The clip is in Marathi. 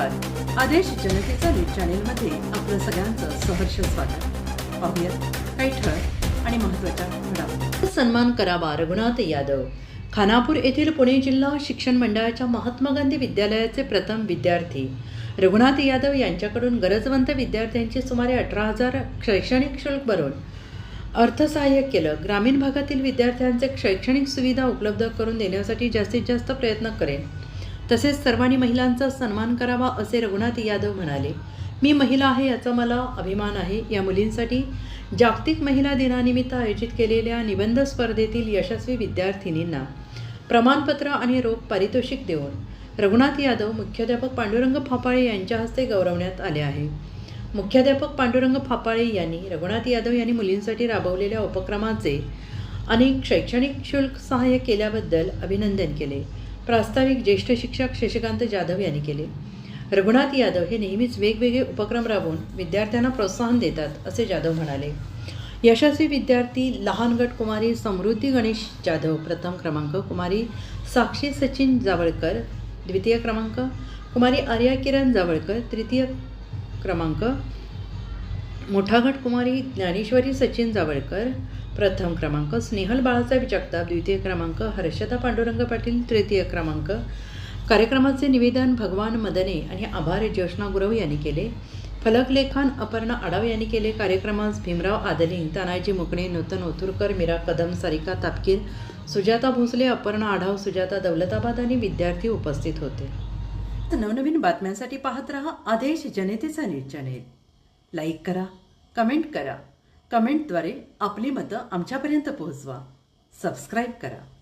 आदेश जनतेचा न्यूज चॅनेलमध्ये आपलं सगळ्यांचं सहर्ष स्वागत. पाहूयात काही ठळक आणि महत्त्वाच्या घडामोडी. सन्मान करावा रघुनाथ यादव. खानापूर येथील पुणे जिल्हा शिक्षण मंडळाच्या महात्मा गांधी विद्यालयाचे प्रथम विद्यार्थी. रघुनाथ यादव यांच्याकडून गरजवंत विद्यार्थ्यांचे सुमारे अठरा हजार शैक्षणिक शुल्क भरून अर्थसहाय्य केलं. ग्रामीण भागातील विद्यार्थ्यांचे शैक्षणिक सुविधा उपलब्ध करून देण्यासाठी जास्तीत जास्त प्रयत्न करेन. तसेच सर्वांनी महिलांचा सन्मान करावा असे रघुनाथ यादव म्हणाले. मी महिला आहे याचा मला अभिमान आहे. या मुलींसाठी जागतिक महिला दिनानिमित्त आयोजित केलेल्या निबंध स्पर्धेतील यशस्वी विद्यार्थिनींना प्रमाणपत्र आणि रोख पारितोषिक देऊन रघुनाथ यादव मुख्याध्यापक पांडुरंग फापाळे यांच्या हस्ते गौरवण्यात आले आहे. मुख्याध्यापक पांडुरंग फापाळे यांनी रघुनाथ यादव यांनी मुलींसाठी राबवलेल्या उपक्रमाचे अनेक शैक्षणिक शुल्क सहाय्य केल्याबद्दल अभिनंदन केले. प्रास्ताविक ज्येष्ठ शिक्षक शशिकांत जाधव यांनी केले. रघुनाथ यादव हे नेहमीच वेगवेगळे उपक्रम राबवून विद्यार्थ्यांना प्रोत्साहन देतात असे जाधव म्हणाले. यशस्वी विद्यार्थी लहान गट कुमारी समृद्धी गणेश जाधव प्रथम क्रमांक कुमारी साक्षी सचिन जावळकर द्वितीय क्रमांक कुमारी आर्या किरण जावळकर तृतीय क्रमांक मोठा कुमारी ज्ञानेश्वरी सचिन जावळकर प्रथम क्रमांक स्नेहल बाळासाहेब जगताप द्वितीय क्रमांक हर्षदा पांडुरंग पाटील तृतीय क्रमांक. कार्यक्रमाचे निवेदन भगवान मदने आणि आभार ज्योष्णा गुरव यांनी केले. फलकलेखन अपर्णा आडाव यांनी केले. कार्यक्रमास भीमराव आदलिंग तानाजी मुकणे नूतन ओथुरकर मीरा कदम सारिका तापकीर सुजाता भोसले अपर्णा आढाव सुजाता दौलताबाद आणि विद्यार्थी उपस्थित होते. नवनवीन बातम्यांसाठी पाहत रहा आदेश जनतेचा न्यूज चॅनेल. लाईक करा कमेंट करा. कमेंटद्वारे आपली मतं आमच्यापर्यंत पोहोचवा. सबस्क्राईब करा.